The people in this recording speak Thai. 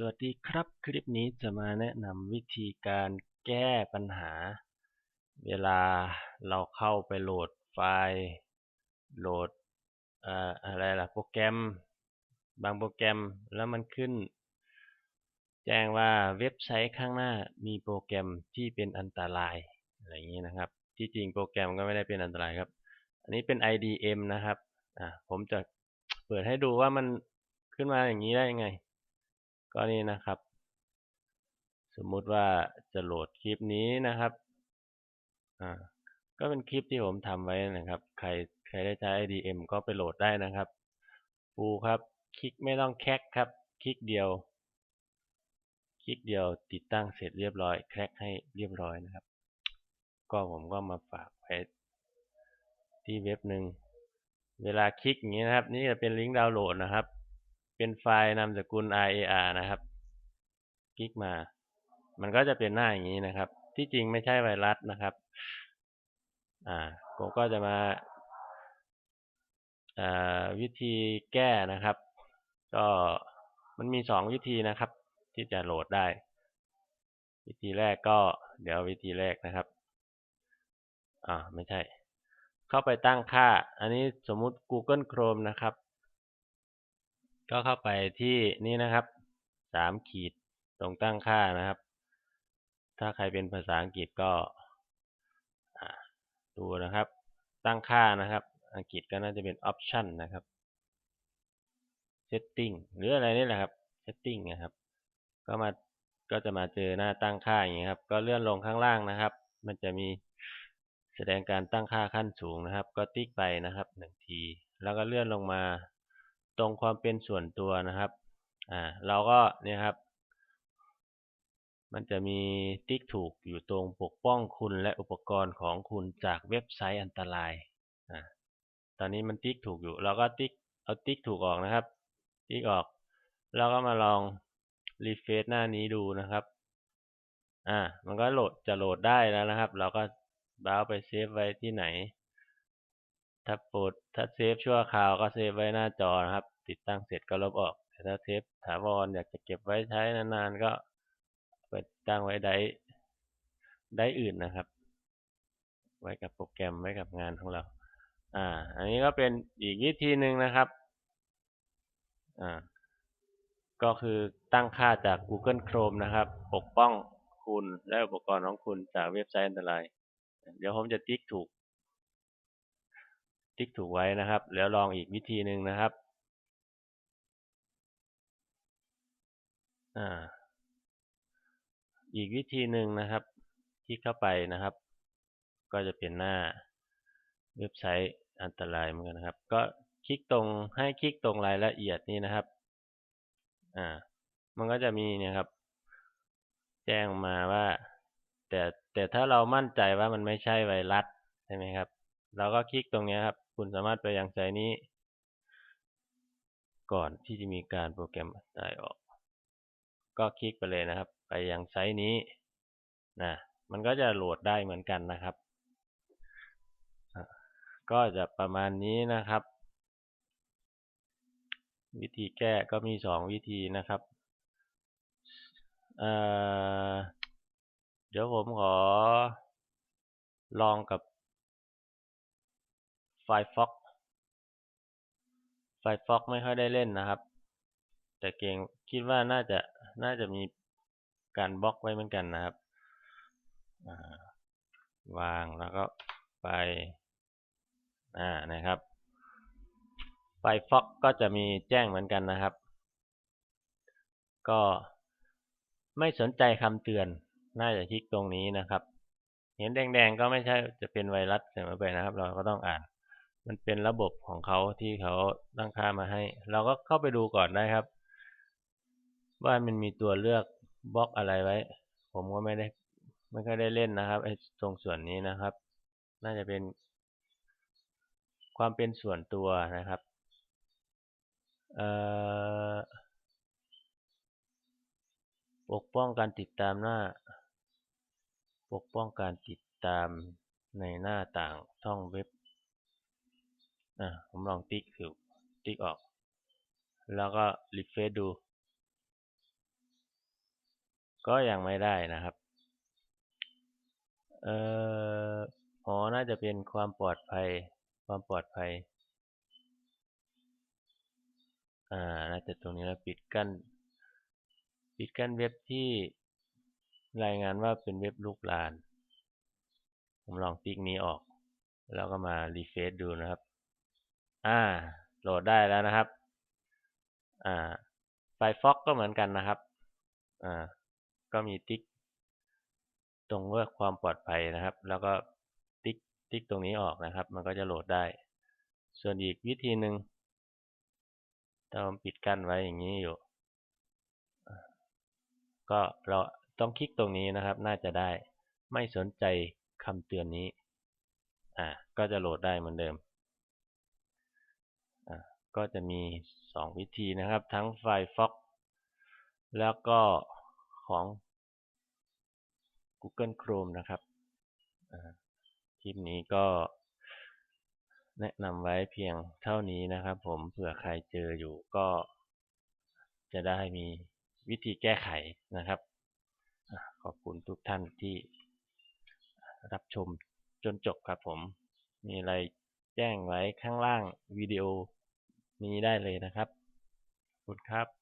สวัสดีครับ คลิปนี้จะมาแนะนำวิธีการแก้ปัญหา เวลาเราเข้าไปโหลดไฟล์โหลดอะไรล่ะโปรแกรม บางโปรแกรมแล้วมันขึ้น แจ้งว่าเว็บไซต์ข้างหน้ามีโปรแกรมที่เป็นอันตรายอะไรอย่างนี้นะครับ ที่จริงโปรแกรมก็ไม่ได้เป็นอันตรายครับ อันนี้เป็น IDM นะครับอ่าผมจะเปิดให้ดูว่ามันขึ้นมาอย่างนี้ได้ยังไง ก็นี่นะครับ สมมุติว่าจะโหลดคลิปนี้นะครับอ่าก็เป็นคลิปที่ผมทำไว้นะครับ ใครใครได้ใช้ IDM ก็ไปโหลดได้นะครับปูครับ คลิกไม่ต้องแคกครับ คลิกเดียว คลิกเดียวติดตั้งเสร็จเรียบร้อย แคกให้เรียบร้อยนะครับ ก็ผมก็มาฝากไว้ที่เว็บหนึ่ง เวลาคลิกอย่างนี้นะครับ นี่จะเป็นลิงก์ดาวน์โหลดนะครับ เป็นไฟล์นามสกุล RAR นะครับ คลิกมา มันก็จะเป็นหน้าอย่างนี้นะครับ ที่จริงไม่ใช่ไวรัสนะครับ อ่า ผมก็จะมาวิธีแก้นะครับ ก็มันมีสองวิธีนะครับ ที่จะโหลดได้ วิธีแรกก็เดี๋ยววิธีแรกนะครับอ่าไม่ใช่ เข้าไปตั้งค่า อันนี้สมมุติ Google Chrome นะครับ ก็เข้าไปที่นี่นะครับสามขีดตรงตั้งค่านะครับ ถ้าใครเป็นภาษาอังกฤษก็ดูนะครับ ตั้งค่านะครับ อังกฤษก็น่าจะเป็น option นะครับ setting หรืออะไรนี่แหละครับ setting นะครับ ก็มาก็จะมาเจอหน้าตั้งค่าอย่างนี้ครับ ก็เลื่อนลงข้างล่างนะครับ มันจะมีแสดงการตั้งค่าขั้นสูงนะครับ ก็ติ๊กไปนะครับหนึ่งที แล้วก็เลื่อนลงมา ตรงความเป็นส่วนตัวนะครับ อ่า เราก็เนี่ยครับ มันจะมีติ๊กถูกอยู่ตรงปกป้องคุณและอุปกรณ์ของคุณจากเว็บไซต์อันตราย อ่า ตอนนี้มันติ๊กถูกอยู่ เราก็ติ๊ก เอาติ๊กถูกออกนะครับ ติ๊กออก แล้วก็มาลองรีเฟซหน้านี้ดูนะครับ อ่า มันก็โหลด จะโหลดได้แล้วนะครับ เราก็บราไปเซฟไว้ที่ไหน ถ้าปรดถ้าเซฟชั่วคราวก็เซฟไว้หน้าจอนะครับ ติดตั้งเสร็จก็ลบออก แต่ถ้าเซฟถาวรอยากจะเก็บไว้ใช้นานๆก็ไปตั้งไว้ได้ได้อื่นนะครับ ไว้กับโปรแกรมไว้กับงานของเรา อ่า อันนี้ก็เป็นอีกวิธีหนึ่งนะครับ อ่า ก็คือตั้งค่าจาก Google Chrome นะครับ ปกป้องคุณและอุปกรณ์ของคุณจากเว็บไซต์อันตราย เดี๋ยวผมจะติ๊กถูก ติ๊กถูกไว้นะครับ แล้วลองอีกวิธีหนึ่งนะครับอ่าอีกวิธีหนึ่งนะครับ ที่เข้าไปนะครับ ก็จะเป็นหน้าเว็บไซต์อันตรายเหมือนกันนะครับ ก็คลิกตรงให้คลิกตรงรายละเอียดนี้นะครับอ่ามันก็จะมีเนี่ยครับ แจ้งมาว่า แต่แต่ถ้าเรามั่นใจว่ามันไม่ใช่ไวรัสใช่ไหมครับ เราก็คลิกตรงนี้ครับ คุณสามารถไปยังไซต์นี้ ก่อนที่จะมีการโปรแกรมตายออก ก็คลิกไปเลยนะครับ ไปยังไซต์นี้นะมันก็จะโหลดได้เหมือนกันนะครับ ก็จะประมาณนี้นะครับ วิธีแก้ก็มีสองวิธีนะครับเเดี๋ยวผมขอลองกับ Firefox Firefox ไม่ค่อยได้เล่นนะครับ แต่เกงคิดว่าน่าจะน่าจะมีการบล็อกไว้เหมือนกันนะครับวางแล้วก็ไปอ่านะครับ Firefox ก็จะมีแจ้งเหมือนกันนะครับ ก็ไม่สนใจคำเตือน น่าจะคลิกตรงนี้นะครับ เห็นแดงๆก็ไม่ใช่จะเป็นไวรัสเสมอไปนะครับ เราก็ต้องอ่าน มันเป็นระบบของเขาที่เขาตั้งค่ามาให้ เราก็เข้าไปดูก่อนได้ครับ ว่ามันมีตัวเลือกบล็อกอะไรไว้ ผมก็ไม่ได้ไม่ค่อยได้เล่นนะครับไอ้ตรงส่วนนี้นะครับ น่าจะเป็นความเป็นส่วนตัวนะครับเอ่อปกป้องการติดตามหน้า ปกป้องการติดตามในหน้าต่างช่องเว็บ อะผมลองติ๊กคือติ๊กออก แล้วก็รีเฟรชดู ก็ยังไม่ได้นะครับ เอ่ออ๋อน่าจะเป็นความปลอดภัย ความปลอดภัย อ่า น่าจะตรงนี้แล้วปิดกั้น ปิดกั้นเว็บที่รายงานว่าเป็นเว็บลูกลาน ผมลองติ๊กนี้ออก แล้วก็มารีเฟซดูนะครับ อ่า โหลดได้แล้วนะครับ อ่า ไฟฟอกก็เหมือนกันนะครับ อ่า ก็มีติ๊ก ตรงเพื่อความปลอดภัยนะครับ แล้วก็ติ๊กติ๊กตรงนี้ออกนะครับ มันก็จะโหลดได้ ส่วนอีกวิธีหนึ่งถ้าผมปิดกั้นไว้อย่างนี้อยู่ ก็เราต้องคลิกตรงนี้นะครับ น่าจะได้ ไม่สนใจคำเตือนนี้ อ่า ก็จะโหลดได้เหมือนเดิม ก็จะมี 2 วิธีนะครับ ทั้ง Firefox แล้วก็ของ Google Chrome นะครับคลิปนี้ก็แนะนำไว้เพียงเท่านี้นะครับ ผมเผื่อใครเจออยู่ก็จะได้มีวิธีแก้ไขนะครับ ขอบคุณทุกท่านที่รับชมจนจบครับผม มีอะไรแจ้งไว้ข้างล่างวิดีโอ นี้ได้เลยนะครับ ขอบคุณครับ